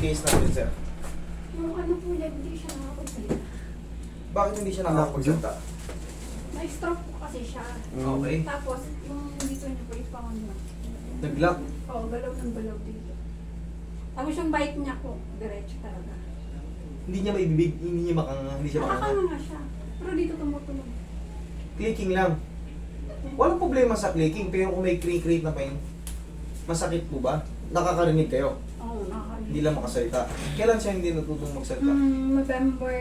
case natin, sir? Yung ano po yan, hindi siya nakakapagsalita. Bakit hindi siya nakakapagsalita? Na-stroke po kasi siya. Okay. Tapos, yung dito niya po, yung pangon niya. Nag-lock. Oo, galaw ng galaw dito. Tapos yung bike niya po, diretso talaga. Hindi niya maibibig, hindi niya makanga, hindi siya makanga. Nakakanga nga siya. Pero dito tumutunog. Clicking lang. Walang problema sa clicking, pero kung may creak-creak na pain, masakit po ba? Nakakarinig kayo, Oo, nakakanga. Hindi lang makasalita. Kailan siya hindi natutong magsalita? Hmm, November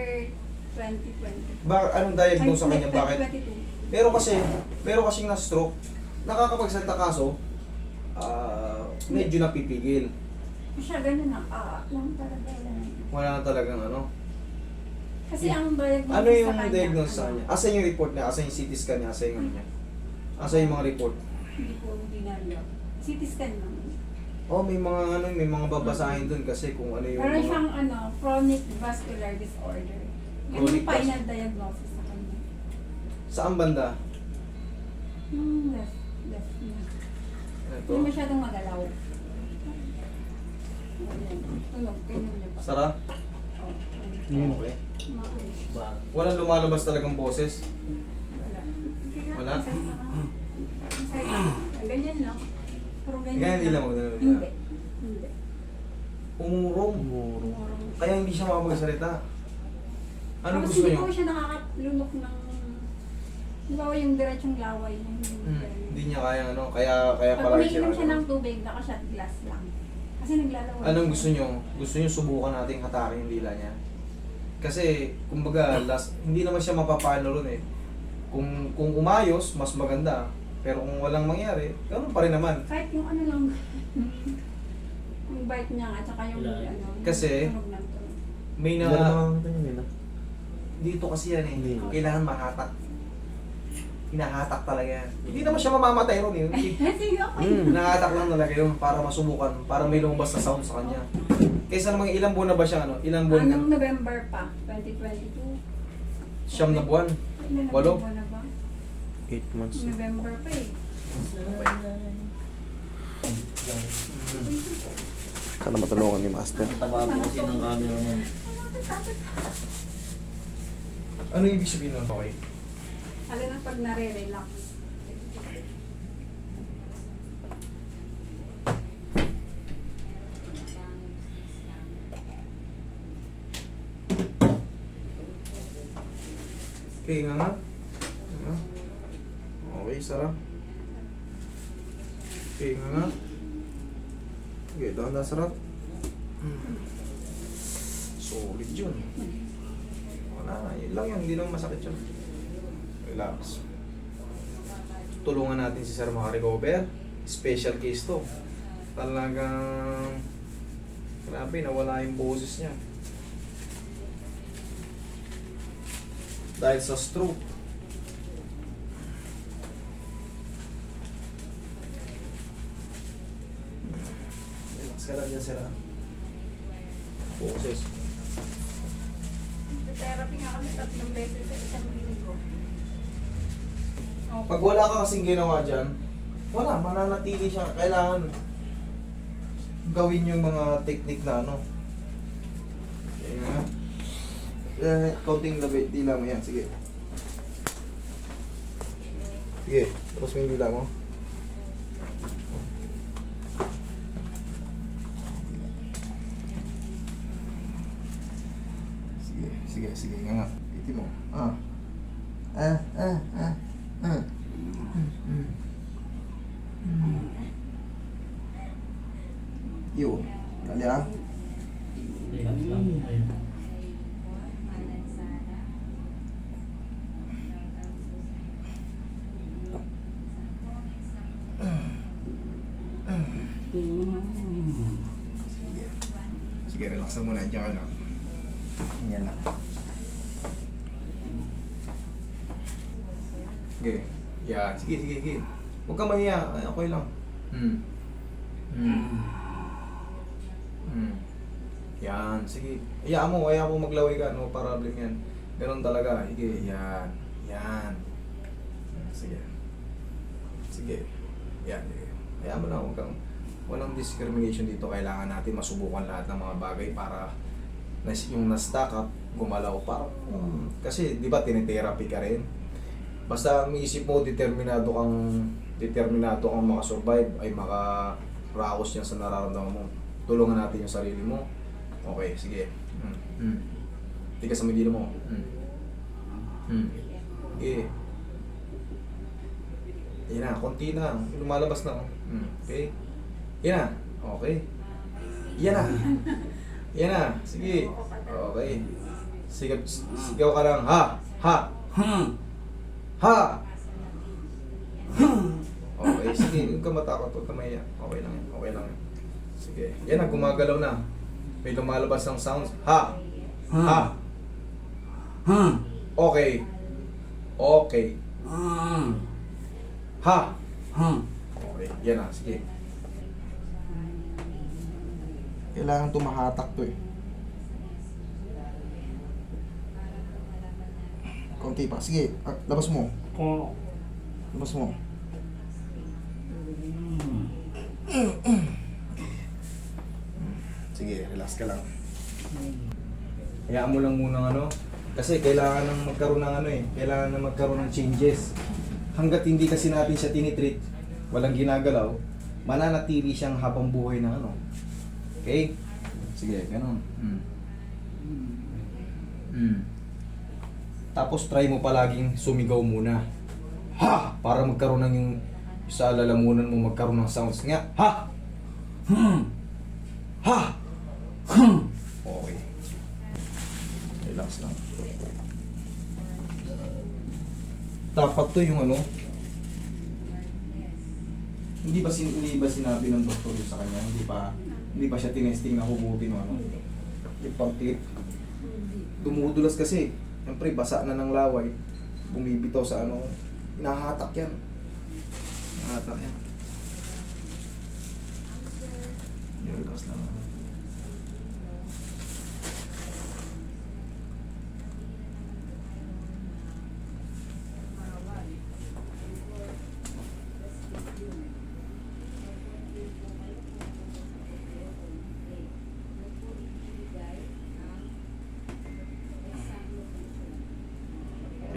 2020. Ba, anong diagnose sa kanya? Bakit? 2022. Pero kasi, pero kasi na stroke, nakakapagsalita kaso, ah, medyo napipigil. Siya ganun na, ah, lang talaga lang. Wala na talagang ano. Kasi ang diagnosis Ano yung sa kanya, diagnosis sa ano, kanya? Asa yung report niya? Asa yung CT scan niya? Asa yung ano niya? Asa yung mga report? Hindi po binaryo. CT scan lang. Oh, may mga ano, may mga babasahin dun kasi kung ano yung Meron mga... siyang ano, chronic vascular disorder. Yun Chronic yung final diagnosis sa kanya. Saan banda? Yung left, left niya. Ito. Hindi masyadong magalaw. Ayan. Tunog, ganyan niya pa. Sara? Oh, Yun. Okay. Maayos. Ba? Walang lumalabas talagang boses. Wala. Wala? Ganyan lang. Pero ganyan Ganyan hindi lang magdala. Hindi. Hindi. Umurong. Umuro. Kaya hindi siya makapagsalita. Anong Tapos gusto hindi niyo? po siya nakakalunok ng... Ba yung diretsong laway na hindi Hmm, hindi niya kaya ano, kaya kaya Pag pala umiinom siya ano. ng tubig, naka-shot glass lang. Kasi naglalaway. Anong gusto niyo? Gusto niyo subukan nating hatakin yung dila niya? Kasi, kumbaga, last, hindi naman siya mapapano ron eh. Kung, kung umayos, mas maganda. Pero kung walang mangyari, ganun pa rin naman. Kahit yung ano lang. yung bite niya at saka yung Wala. ano. yung Kasi- tunog ng tunog. May na... Wala namang ganyan nila. Dito kasi yan eh. Hindi. Kailangan mahatak. Hinahatak talaga yan. Hindi naman siya mamamatay ron eh. Sige, okay. Mm. Hinahatak lang talaga yun para masubukan. Para may lumabas na sound sa kanya. Kaysa namang ilang buwan na ba siya ano? Ilang buwan Anong na? November pa? 2022? Siyam na buwan. Walo? buwan na 8 months. November pa eh. Sana matulungan ni Master. Taba po kasi ng camera mo. Ano ibig sabihin nun? Okay. Lalo na pag nare-relax. Okay nga nga. Okay, sarap. Okay nga nga. Okay, dahan sarap. Hmm. Solid yun. Wala na, yun lang yan. Hindi naman masakit yun. Relax. Tulungan natin si Sir makarecover. Special case to. Talagang... Grabe, nawala yung boses niya. Dahil sa stroke. Lang dyan, sir. ah. Boses. Therapy nga kami tatlong beses sa isang linggo. Oh, Pag wala ka kasing ginawa dyan, wala, mananatili siya. Kailangan gawin yung mga technique na ano. Okay nga. Eh, counting labi, dila mo yan. Sige. Sige, tapos mo yung dila mo. Sige, sige, sige. Nga nga. Iti mo. Ah. Ah, ah, ah. Ah. Yun. Kali ah. Sige. Sige, relax na muna. Diyan ka lang. Yan lang. Sige. Yan. Sige, sige, sige. Huwag ka mahiya. Ay, okay lang. Hmm. Hmm. Hmm. Yan. Sige. Hayaan mo. Hayaan mo maglaway ka. No problem yan. Ganun talaga. Sige. Yan. Yan. Hmm, Sige. Sige. Yan. Sige. Hayaan mo na. Huwag kang... walang discrimination dito. Kailangan natin masubukan lahat ng mga bagay para yung na-stack up, gumalaw. Parang, hmm, kasi di ba tinitherapy ka rin? Basta ang isip mo, determinado kang determinado kang makasurvive ay makaraos yan sa nararamdaman mo. Tulungan natin yung sarili mo. Okay, sige. Hmm. Hmm. Tigas sa medilo mo. Hmm. Hmm. Sige. Yan na, konti na. Lumalabas na. Hmm. Okay. Yan na. Okay. Yan na. Yan na. Sige. Okay. Sigaw, sigaw ka lang. Ha! Ha! Ha! Okay, sige. Huwag ka matakot. Huwag ka. Okay lang yan. Okay lang yan. Sige. Yan na, gumagalaw na. May lumalabas ng sounds. Ha! Ha! Okay. Okay. Ha! Okay, yan na. Sige. Kailangan tumahatak to eh. Konti pa. Sige, ah, labas mo. Labas mo. Sige, relax ka lang. Hayaan mo lang muna ano. Kasi kailangan nang magkaroon ng ano eh. Kailangan na magkaroon ng changes. Hanggat hindi kasi natin siya tinitreat, walang ginagalaw, mananatili siyang habang buhay ng ano. Okay? Sige, ganun. Mm. Mm. Tapos try mo palaging sumigaw muna. Ha! Para magkaroon ng yung sa lalamunan mo magkaroon ng sounds nga. Ha! Ha! Okay. Relax lang. Dapat to yung ano. Hindi ba, sin hindi ba sinabi ng doktor sa kanya? Hindi pa hindi pa siya tinesting na humutin o ano. Yung pang-tip. Dumudulas kasi. Siyempre, basa na ng laway. Bumibitaw sa ano. Hinahatak yan. Hinahatak yan. Yung relax lang.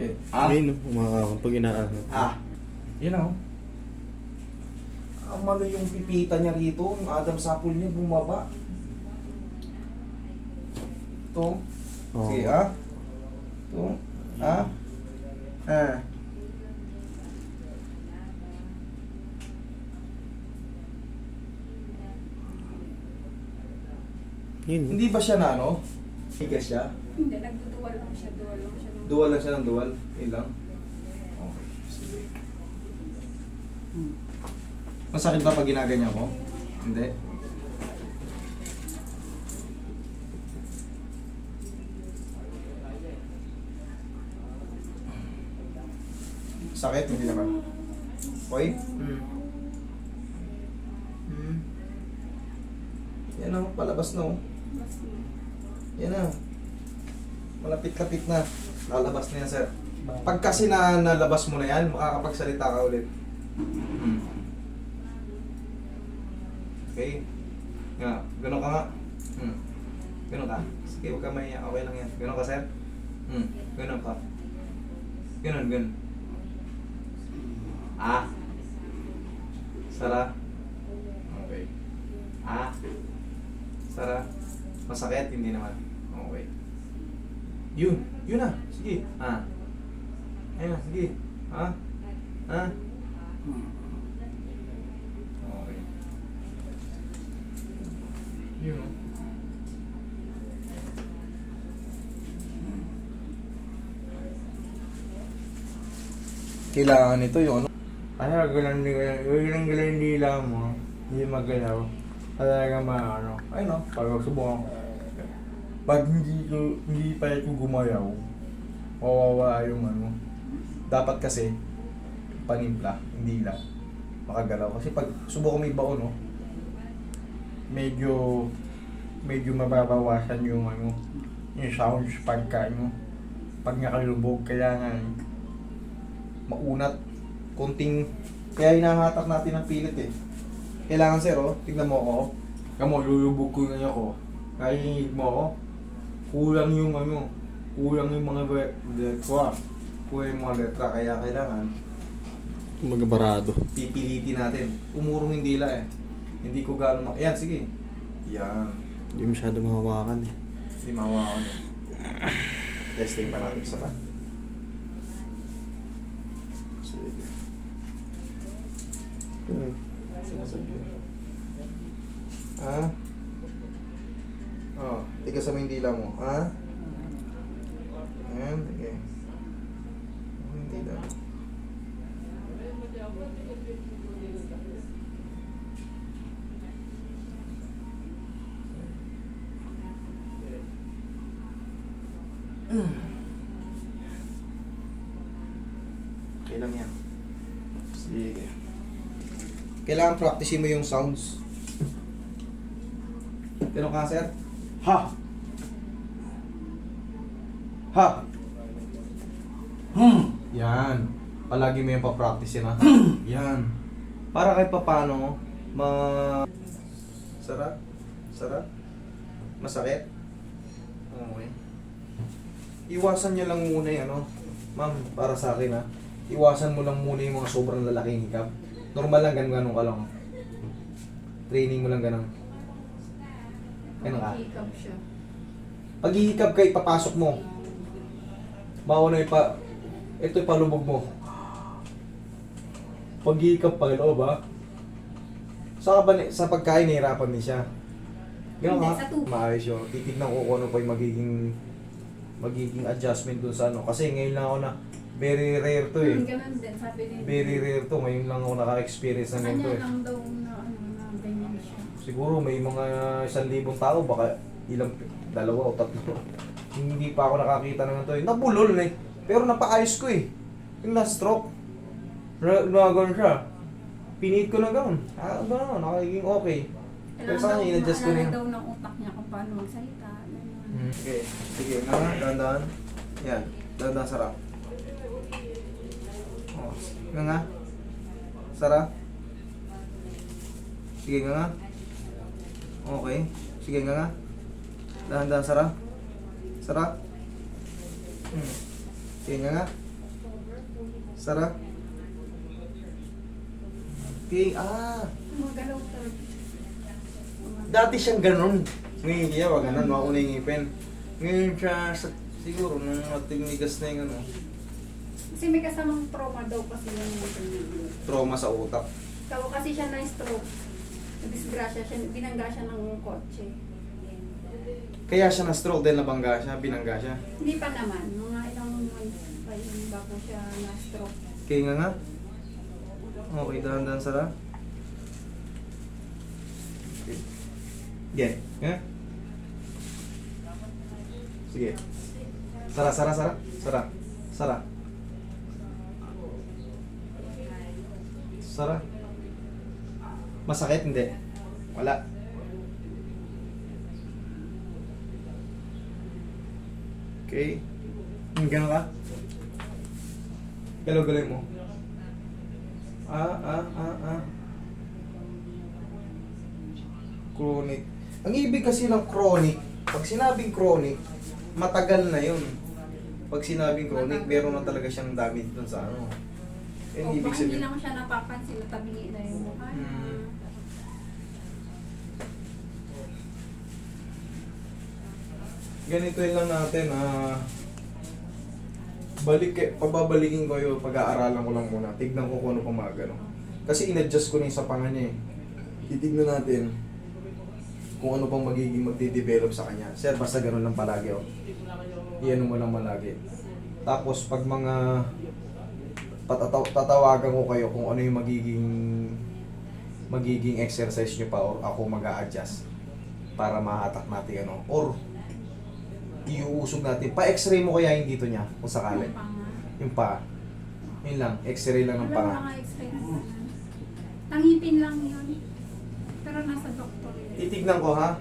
Okay. Ah, Ayun, no, pag inaano. ah. Yun know. Ang malo yung pipita niya rito, yung Adam Sapul niya bumaba. Ito. Oo. Sige, ah. Ito. Ah. Ah. Yun. Hindi ba siya na ano? Higas siya? Hindi, nagduduwal lang siya. Duwal lang siya. Dual lang siya ng dual. Yun lang. Okay. Sige. Masakit ba pag ginaganyan ko? Hindi. Sakit? Hindi naman. Okay? Hmm. Hmm. Yan o, palabas na o. Yan na. Malapit-lapit na. Lalabas na yan, sir. Pag kasi na nalabas mo na yan, makakapagsalita ka ulit. Hmm. Okay? Nga, ganun ka nga. Hmm. Ganun ka. Sige, huwag ka mahiya. Okay lang yan. Ganun ka, sir? Hmm. Ganun ka. Ganun, ganun. Ah. Sara. Okay. Ah. Sara. Masakit? Hindi naman. Okay. Yun. Yun na. Sige. Ah. Ayun. Sige. Ha? Ha? Okay. Yun o. Kailangan nito yung ano. Ano, galang galang galang nila mo, hindi magalaw. Talaga maano. Ay no, pag subukan ko. Pag hindi hindi pa ito gumayaw, mawawala yung ano. Dapat kasi panimpla, hindi lang makagalaw. Kasi pag subukan mo ibaon, no? Medyo, medyo mababawasan yung ano, yung sounds pagka ano, pag nakalubog, kailangan maunat, konting, kaya hinahatak natin ang pilit eh. Kailangan sir, oh. Tignan mo ako. Kamu, lulubog ko yung ako. Kainig mo ako. Kulang yung ano. Kulang yung mga letra. Kuha yung mga letra, kaya kailangan Magabarado. pipilitin natin. Umurong yung dila eh. Hindi ko gano'n ma... Yan, sige. Yan. Hindi masyado mahawakan eh. Hindi mahawakan eh. Testing pa natin isa pa. Sige. Hmm. Sinasabi. Ha? Oh, tigasan mo yung dila mo. Ha? Ayan, sige. Dila mo. Okay lang yan. Sige. Kailangan practicein mo yung sounds. Ganun ka, sir? Ha! Ha! Hmm. Yan. Palagi mo yung pa-practice yun, ha? Yan. Para kahit papano, ma... Sarap? Sarap? Masakit? Okay. Iwasan nyo lang muna yung ano. Ma'am, para sa akin ha. Iwasan mo lang muna yung mga sobrang lalaking hikap. Normal lang, ganun-ganun ka lang. Training mo lang ganun. Ganun ka. Hikap siya. Pag hihikab ka, ipapasok mo. Mauna ipa... Ito ipalubog mo. Pag hihikab pa, loob ha? Sa, ba, sa pagkain, nahihirapan din siya. Ganun ha? Maayos yun. Titignan ko kung ano pa yung magiging magiging adjustment dun sa ano. Kasi ngayon lang ako na very rare to eh. Hmm, ganun din, sabi din. Very rare to. Ngayon lang ako naka-experience ganito Kanya eh. lang daw na ano na ganyan siya. Siguro may mga isang libong tao, baka ilang, dalawa o tatlo. Hindi pa ako nakakita ng ito eh. Nabulol na eh. Pero napaayos ko eh. Yung na-stroke. Na, na siya. Pinit ko na gano'n. Ah, gano'n. Nakagiging okay. Pero sa kanya, in-adjust ko na yun. daw ng utak niya kung paano magsalita. ganun. Hmm. Okay. Sige, nga. Dahan-dahan. Yan. Dahan-dahan sarap. Oh. Nga nga. Sarap. Sige nga nga. Okay. Sige nga nga. Dahan-dahan sarap. Sarap. Hmm. Sige nga. Sarap. Okay. Ah. Dati siyang ganun. Ngayon niya, wag ganun, mauna yung ngipin. Ngayon siya, sa, siguro, nung matinigas na yung ano, Kasi may kasamang trauma daw kasi yung trauma sa utak. Ikaw kasi siya na-stroke. Disgrasya siya, binangga siya ng kotse. Kaya siya na-stroke dahil nabangga siya, binangga siya. Hindi pa naman, mga ilang months pa yun bago siya na-stroke. Kaya nga nga. Okay, dahan-dahan sara. Yeah. Yeah. Sige. Sara, sara, sara. Sara. Sara. Sara. Masakit? Hindi. Wala. Okay. Ganun ka? Galaw-galaw mo. Ah, ah, ah, ah. Chronic. Ang ibig kasi ng chronic, pag sinabing chronic, matagal na yun. Pag sinabing chronic, meron na talaga siyang damage dun sa ano. Yan O ibig hindi sabihin. lang siya napapansin, natabingi na yung mukha. Hmm. Ganito lang natin, ah. Balik, pababalikin ko yun, pag-aaralan ko lang muna. Tignan ko kung ano ganun. Kasi in-adjust ko na yung sa panga niya eh. Titignan natin kung ano pang magiging magde-develop sa kanya. Sir, basta ganun lang palagi oh. Iyan mo lang malagi. Tapos pag mga patataw tatawagan ko kayo kung ano yung magiging magiging exercise nyo pa or ako mag adjust para mahatak natin ano or iuusog natin pa x-ray mo kaya yung dito niya kung sakali Yung panga. yung pa yun lang x-ray lang ng Wala panga mga ganun. Tangipin lang yun. Pero nasa doktor yun. titignan ko ha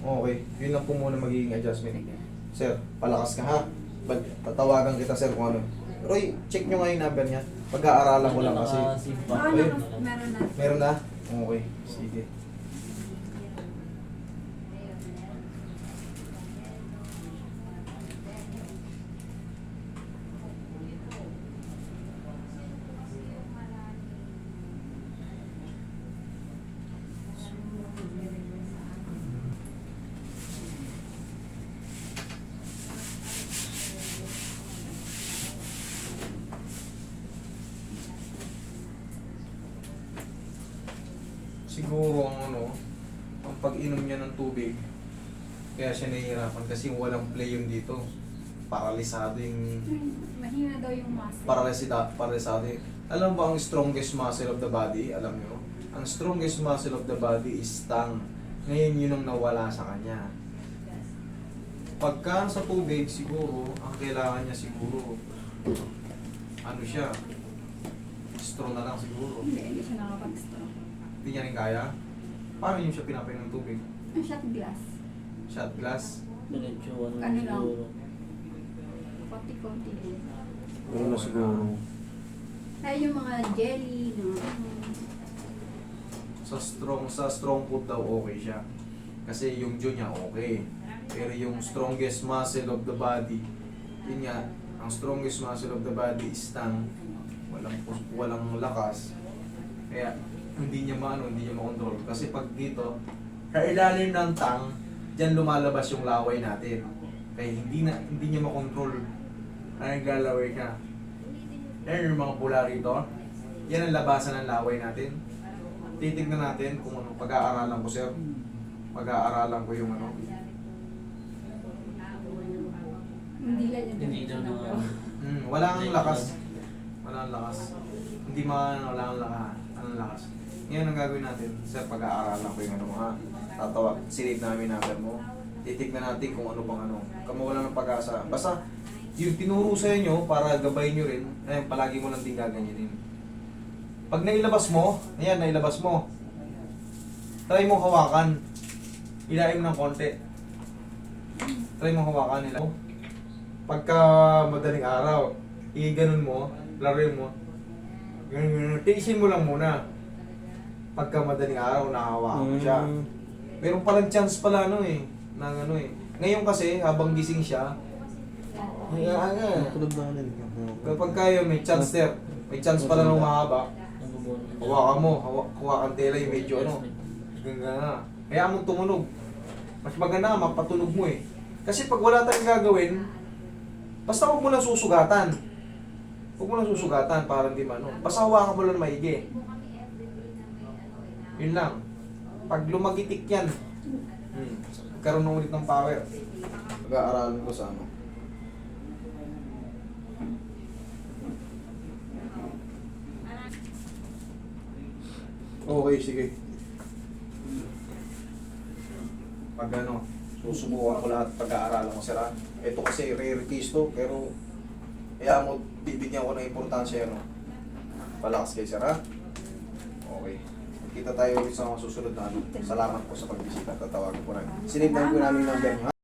okay yun lang po muna magiging adjustment Sige. sir palakas ka ha Bal- tatawagan kita sir kung ano Roy check nyo nga yung number niya pag-aaralan ko lang kasi Oo, Ayun. naka- meron na. meron na Okay, sige. Siguro ang ano, ang pag-inom niya ng tubig, kaya siya nahihirapan kasi walang play yun dito. Paralisado yung Mahina daw yung muscle. paralisada, paralisado yung... Alam mo ba ang strongest muscle of the body? Alam nyo? Ang strongest muscle of the body is tongue. Ngayon yun ang nawala sa kanya. Pagka sa tubig, siguro, ang kailangan niya siguro, ano siya, straw na lang siguro. Hindi, hindi siya nakapag-straw. Hindi niya rin kaya. Paano yun siya pinapainom ng tubig? Ang shot glass. Shot glass? Diretso, ano Ano lang? siguro. Konti-konti din. Ano na siguro. Ay, yung mga jelly, ano. Sa strong sa strong food daw okay siya. Kasi yung jaw niya okay. Pero yung strongest muscle of the body, yun nga, ang strongest muscle of the body is tongue. Walang pus- walang lakas. Kaya hindi niya maano, hindi niya makontrol. Kasi pag dito, sa ilalim ng tang, diyan lumalabas yung laway natin. Kaya hindi na hindi niya makontrol. Ay naglalaway siya. Yan yung mga pula rito. Yan ang labasan ng laway natin. Titignan natin kung ano, pag-aaralan ko sir. Pag-aaralan ko yung ano. Hindi lang yun. Hindi daw na Hmm, wala kang lakas. Wala kang lakas. Hindi man, wala kang lakas. Anong lakas? Ngayon ang gagawin natin, sir, pag-aaralan ko yung ano mga tatawag. Sinave namin number mo. Titignan natin kung ano bang ano. Kamawala ng pag-asa. Basta, yung tinuro sa inyo para gabayin nyo rin, ayun, palagi mo lang din gaganyanin. Pag nailabas mo, ayan, nailabas mo. Try mo hawakan. Ilaim ng konti. Try mo hawakan nila. Pagka madaling araw, i-ganon mo, laruin mo. Ganun, ganun. Tiisin mo lang muna. Pagka madaling araw, mo siya. Mm. Meron palang chance pala ano eh, ng ano eh. Ngayon kasi, habang gising siya, ay, ah, ah. Tulad na rin. kapag kayo may chance there, may chance pala ng mahaba, Nabubuan. hawakan mo, hawa, hawakan tela yung medyo ano, ganda na. Kaya mo tumunog. Mas maganda, mapatunog mo eh. Kasi pag wala tayong gagawin, basta huwag mo lang susugatan. Huwag mo lang susugatan para hindi mano. Basta hawakan mo lang na maigi. Yun lang. Pag lumagitik yan, hmm, karoon ng ulit ng power. Pag-aaralan ko sa ano. Okay, sige. Pag ano, susubukan ko lahat pag-aaralan ko sila. Ito kasi rare case to, pero kaya mo bibigyan ko ng importansya ano. Palakas kayo sir ha? Okay. Kita tayo sa mga susunod na ano. Salamat po sa pagbisita. Tatawagan ko na. Sinignan ko namin ng number?